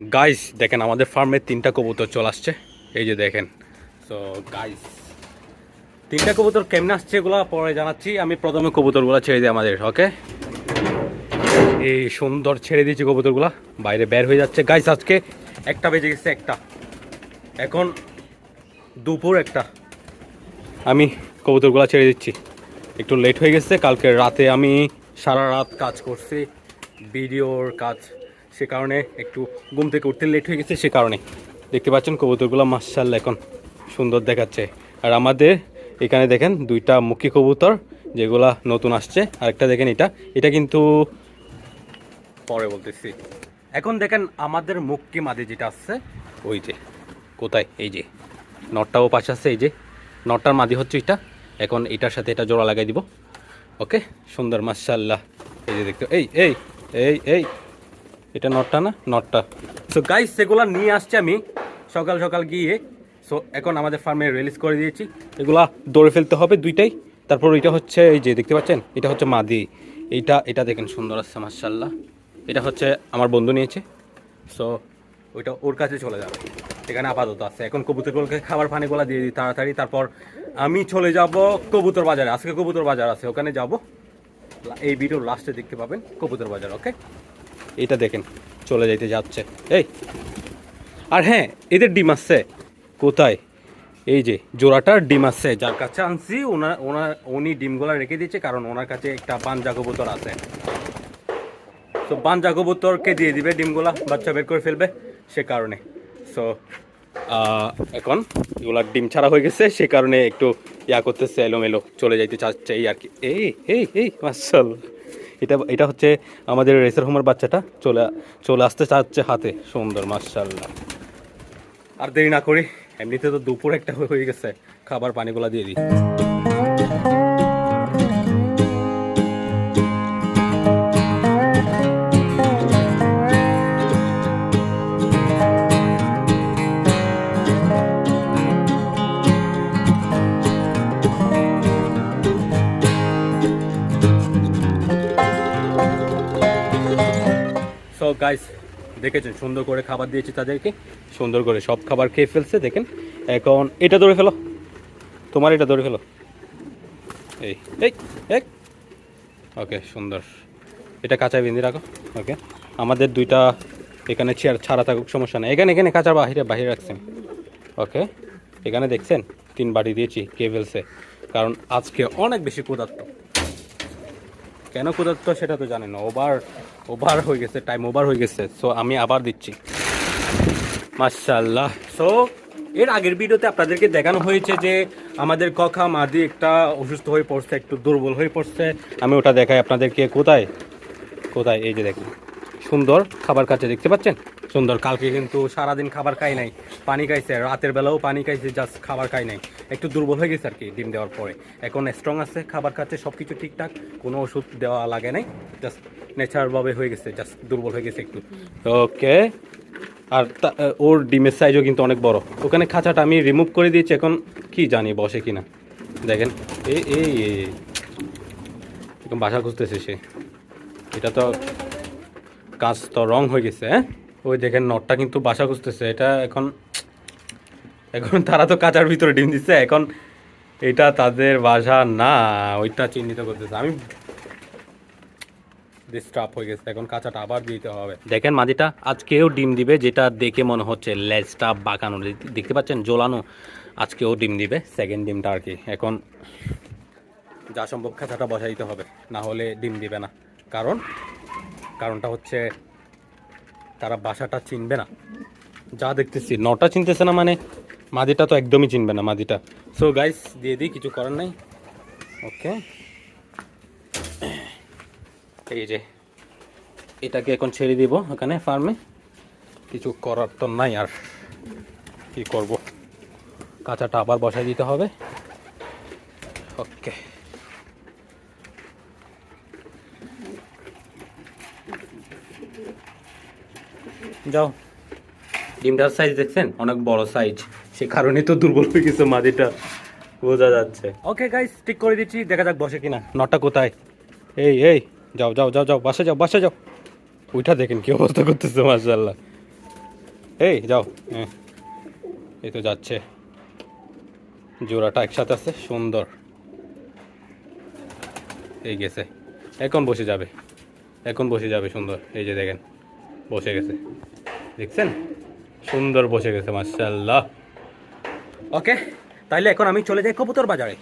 Guys দেখেন আমাদের ফার্মে তিনটা কবুতর চলে আসছে। এই যে দেখেন। সো গাইস তিনটা কবুতর কেমনে আসছে এগুলো পরে জানাচ্ছি। আমি প্রথমে কবুতরগুলো ছেড়ে দিই আমাদের ওকে এই সুন্দর ছেড়ে দিয়েছি কবুতরগুলো। বাইরে বের হয়ে যাচ্ছে। গাইস আজকে একটা বেজে গেছে একটা। এখন দুপুর একটা। আমি কবুতরগুলো ছেড়ে দিচ্ছি। একটু লেট হয়ে গেছে। কালকে রাতে আমি সারা রাত কাজ করছি। ভিডিওর কাজ সে কারণে একটু ঘুম থেকে উঠতে লেট হয়ে গেছে, সে কারণে। দেখতে পাচ্ছেন কবুতরগুলো মার্শাল এখন সুন্দর দেখাচ্ছে। আর আমাদের এখানে দেখেন দুইটা মুখী কবুতর, যেগুলা নতুন আসছে। আরেকটা দেখেন এটা। এটা কিন্তু পরে বলতেছি। এখন দেখেন আমাদের মুক্কি মাঝে যেটা আসছে, ওই যে, কোথায়? এই যে, নটটাও পাশে আছে, এই যে, নটটার মাদি হচ্ছে এটা। এখন এটার সাথে এটা জোড়া লাগাই দিব। ওকে? সুন্দর মাশাল্লাহ এই যে দেখতে, এই এই এই এই। এটা নটটা না? নটটা। সো গাইস সেগুলো নিয়ে আসছি আমি সকাল সকাল গিয়ে। সো এখন আমাদের ফার্মে রিলিজ করে দিয়েছি। এগুলা দৌড়ে ফেলতে হবে দুইটাই। তারপর এটা হচ্ছে এই যে দেখতে পাচ্ছেন? এটা হচ্ছে মাদি। এইটা, এটা দেখেন সুন্দর আছে মাশাল্লাহ এটা হচ্ছে আমার বন্ধু নিয়েছে। সো ওইটা ওর কাছে চলে যাবে। এখানে আপাতত আছে। এখন কবুতরগুলোকে খাবার পানিগুলো দিয়ে দিই তাড়াতাড়ি। তারপর আমি চলে যাব কবুতর বাজারে। আজকে কবুতর বাজার আছে, ওখানে যাব। এই ভিডিওর লাস্টে দেখতে পাবেন কবুতর বাজার ওকে এটা দেখেন, চলে যাইতে যাচ্ছে। এই, আর হ্যাঁ এদের ডিম আসছে কোথায়? এই যে, জোড়াটার ডিম আসছে যার কাছে আনছি, ওনার ওনার, উনি ডিমগুলো রেখে দিয়েছে, কারণ ওনার কাছে একটা বাঞ্জা কবুতর আছে। তো বাঞ্জা কবুতরকে দিয়ে দিবে ডিমগুলা, বাচ্চা বের করে ফেলবে, সে কারণে। সো এখন এগুলা ডিম ছাড়া হয়ে গেছে, সে কারণে একটু ইয়া করতেছে, এলোমেলো, চলে যাইতে চাচ্ছে, এই আর কি। এই এই এই মার্শাল এটা এটা হচ্ছে আমাদের রেসের হোমার বাচ্চাটা চলে চলে আসতে চাচ্ছে হাতে, সুন্দর মার্শাল্লাহ আর দেরি না করি, এমনিতে তো দুপুর একটা হয়ে গেছে, খাবার পানিগুলা দিয়ে দিই। গাইস দেখেছেন, সুন্দর করে খাবার দিয়েছি তাদেরকে। সুন্দর করে সব খাবার খেয়ে ফেলছে, দেখেন। এখন এটা ধরে ফেলো। তোমার এটা ধরে ফেলো। এই এই এক ওকে সুন্দর। এটা কাঁচা বিন্দি রাখো। ওকে আমাদের দুইটা এখানে চেয়ার ছাড়া থাকুক, সমস্যা নেই। এখানে এখানে কাঁচা বাহিরে বাহিরে রাখছেন ওকে এখানে দেখছেন, তিন বাড়ি দিয়েছি কে ফেলছে। কারণ আজকে অনেক বেশি ক্ষুধার্ত। কেন ক্ষুধার্ত সেটা তো জানেন না। ওভার ওভার হয়ে গেছে টাইম ওভার হয়ে গেছে। সো আমি আবার দিচ্ছি। মার্শাল্লাহ সো এর আগের ভিডিওতে আপনাদেরকে দেখানো হয়েছে যে আমাদের কখা মাদি একটা অসুস্থ হয়ে পড়ছে, একটু দুর্বল হয়ে পড়ছে। আমি ওটা দেখাই আপনাদেরকে। কোথায়? কোথায়? এই যে দেখুন। সুন্দর খাবার কাছে দেখতে পাচ্ছেন? সুন্দর, কালকে কিন্তু সারাদিন খাবার খাই নাই, পানি খাইছে, রাতের বেলাও পানি খাইছে জাস্ট খাবার খাই নাই। একটু দুর্বল হয়ে গেছে আর কি ডিম দেওয়ার পরে। এখন স্ট্রং আছে, খাবার খাচ্ছে সব কিছু ঠিকঠাক, কোনো ওষুধ দেওয়া লাগে নাই জাস্ট ন্যাচারালভাবে হয়ে গেছে জাস্ট দুর্বল হয়ে গেছে একটু। ওকে আর ওর ডিমের সাইজও কিন্তু অনেক বড়। ওখানে খাঁচাটা আমি রিমুভ করে দিয়েছি, এখন কি জানি বসে কিনা। দেখেন এই এই। এখন বাসা খুঁজতেছে সে। এটা তো কাজ তো রং হয়ে গেছে হ্যাঁ? ওই দেখেন নটটা কিন্তু বাসা খুঁজতেছে, এটা এখন এখন তারা তো কাঁচার ভিতরে ডিম দিচ্ছে, এখন এটা তাদের বাসা না, ওইটা চিহ্নিত করতেছে। আমি ডিস্টার্ব হয়ে গেছে, এখন কাঁচাটা আবার দিতে হবে। দেখেন মাদিটা, আজকেও ডিম দিবে, যেটা দেখে মনে হচ্ছে লেজটা বাঁকানো। দেখতে পাচ্ছেন জোলানো আজকেও ডিম দিবে সেকেন্ড ডিমটা আর কি। এখন যা সম্ভব খাঁচাটা বসাই দিতে হবে, না হলে ডিম দিবে না। কারণ, কারণটা হচ্ছে তারা বাসাটা চিনবে না। যা দেখতেছি, নটা চিনতেছে না মানে মাদিটা তো একদমই চিনবে না, মাদিটা। সো গাইস দিয়ে দিই, কিছু করার নাই। ওকে এই যে, এটাকে এখন ছেড়ে দিব ওখানে ফার্মে। কিছু করার তো নাই, আর কি করব? কাঁচাটা আবার বসাই দিতে হবে। ওকে যাও। ডিমটার সাইজ দেখছেন? অনেক বড় সাইজ সে কারণে তো দুর্বল হয়ে গেছে মাদিটা বোঝা যাচ্ছে। ওকে গাইস ঠিক করে দিচ্ছি। দেখা যাক বসে কিনা। নটা কোথায়? এই এই। যাও যাও যাও যাও। বাসে যাও বাসে যাও। ওইটা দেখেন কি অবস্থা করতেছে মার্শাল্লাহ এই, যাও। হ্যাঁ। এই তো যাচ্ছে। জোড়াটা একসাথে আছে। সুন্দর। এই গেছে। এখন বসে যাবে। এখন বসে যাবে, সুন্দর। এই যে দেখেন। বসে গেছে। দেখছেন? সুন্দর বসে গেছে মার্শাল্লাহ ওকে তাইলে এখন আমি চলে যাই কবুতর বাজারে।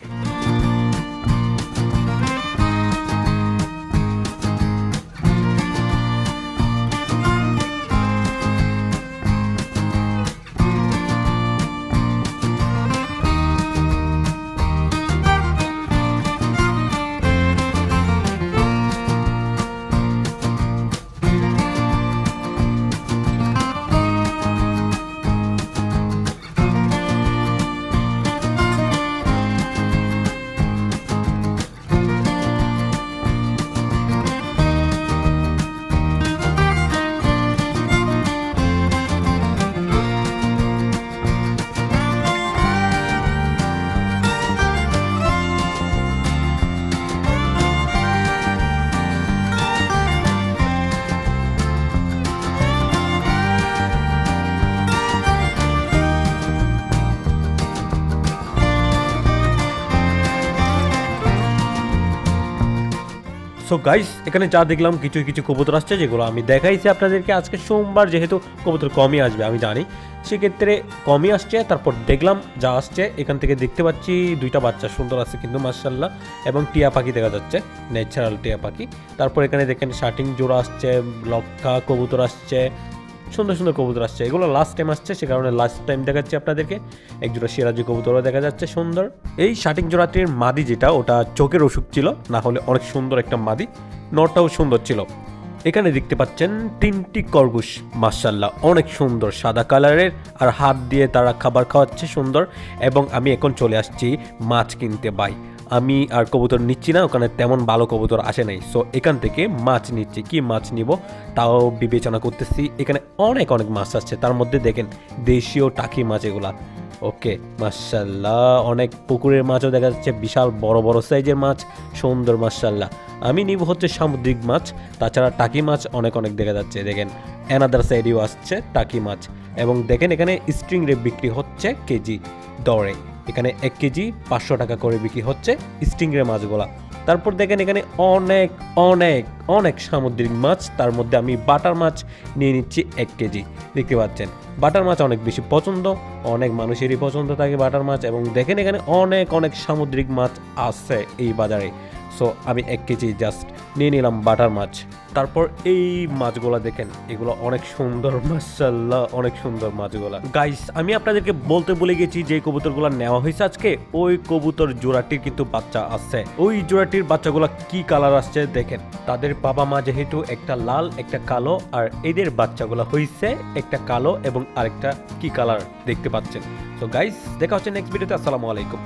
সো গাইস এখানে যা দেখলাম, কিছু কিছু কবুতর আসছে, যেগুলো আমি দেখাইছি আপনাদেরকে আজকে সোমবার, যেহেতু কবুতর কমই আসবে, আমি জানি। সেক্ষেত্রে কমই আসছে, তারপর দেখলাম, যা আসছে, এখান থেকে দেখতে পাচ্ছি দুইটা বাচ্চা সুন্দর আছে কিন্তু মার্শাল্লাহ এবং টিয়া পাখি দেখা যাচ্ছে ন্যাচারাল টিয়া পাখি। তারপর এখানে দেখেন শার্টিং জোড়া আসছে, লক্ষা কবুতর আসছে সুন্দর সুন্দর কবুতর আসছে। এগুলো লাস্ট টাইম আসছে, সে কারণে লাস্ট টাইম দেখাচ্ছি আপনাদেরকে। এক জোড়া সিরাজি কবুতরও দেখা যাচ্ছে, সুন্দর। এই শাটিং জোড়াটির মাদি যেটা, ওটা চোখের অসুখ ছিল, না হলে অনেক সুন্দর একটা মাদি নটাও সুন্দর ছিল। এখানে দেখতে পাচ্ছেন তিনটি খরগোশ মার্শাল্লাহ অনেক সুন্দর, সাদা কালারের, আর হাত দিয়ে তারা খাবার খাওয়াচ্ছে, সুন্দর। এবং আমি এখন চলে আসছি মাছ কিনতে বাই। আমি আর কবুতর নিচ্ছি না, ওখানে তেমন ভালো কবুতর আসে নাই। সো এখান থেকে মাছ নিচ্ছি। কি মাছ নিব? তাও বিবেচনা করতেছি। এখানে অনেক অনেক মাছ আসছে। তার মধ্যে দেখেন, দেশীয় টাকি মাছ এগুলা। ওকে মার্শাল্লাহ অনেক পুকুরের মাছও দেখা যাচ্ছে। বিশাল বড় বড় সাইজের মাছ। সুন্দর মার্শাল্লাহ আমি নিব হচ্ছে সামুদ্রিক মাছ। তাছাড়া টাকি মাছ অনেক অনেক দেখা যাচ্ছে। দেখেন অ্যানাদার সাইডেও আসছে টাকি মাছ। এবং দেখেন, এখানে স্ট্রিং রে বিক্রি হচ্ছে কেজি দরে এখানে এক কেজি পাঁচশো টাকা করে বিক্রি হচ্ছে স্টিংরে মাছগুলা। তারপর দেখেন এখানে অনেক অনেক অনেক সামুদ্রিক মাছ। তার মধ্যে আমি বাটার মাছ নিয়ে নিচ্ছি এক কেজি। দেখতে পাচ্ছেন? বাটার মাছ অনেক বেশি পছন্দ, অনেক মানুষেরই পছন্দ থাকে বাটার মাছ এবং দেখেন এখানে অনেক অনেক সামুদ্রিক মাছ আছে এই বাজারে। সো আমি এক কেজি জাস্ট নিয়ে নিলাম বাটার মাছ। তারপর এই মাছগুলা দেখেন, এগুলো অনেক সুন্দর মাসাল্লাহ অনেক সুন্দর মাছগুলা। গাইস আমি আপনাদেরকে বলতে বলে গেছি যে কবুতরগুলো নেওয়া হয়েছে আজকে। ওই কবুতর জোড়াটির কিন্তু বাচ্চা আছে। ওই জোড়াটির বাচ্চাগুলো কি কালার আসছে দেখেন। তাদের বাবা মা যেহেতু একটা লাল, একটা কালো, আর এদের বাচ্চাগুলো হয়েছে একটা কালো এবং আরেকটা কি কালার দেখতে পাচ্ছেন। তো গাইস দেখা হচ্ছে নেক্সট ভিডিওতে আসসালামু আলাইকুম।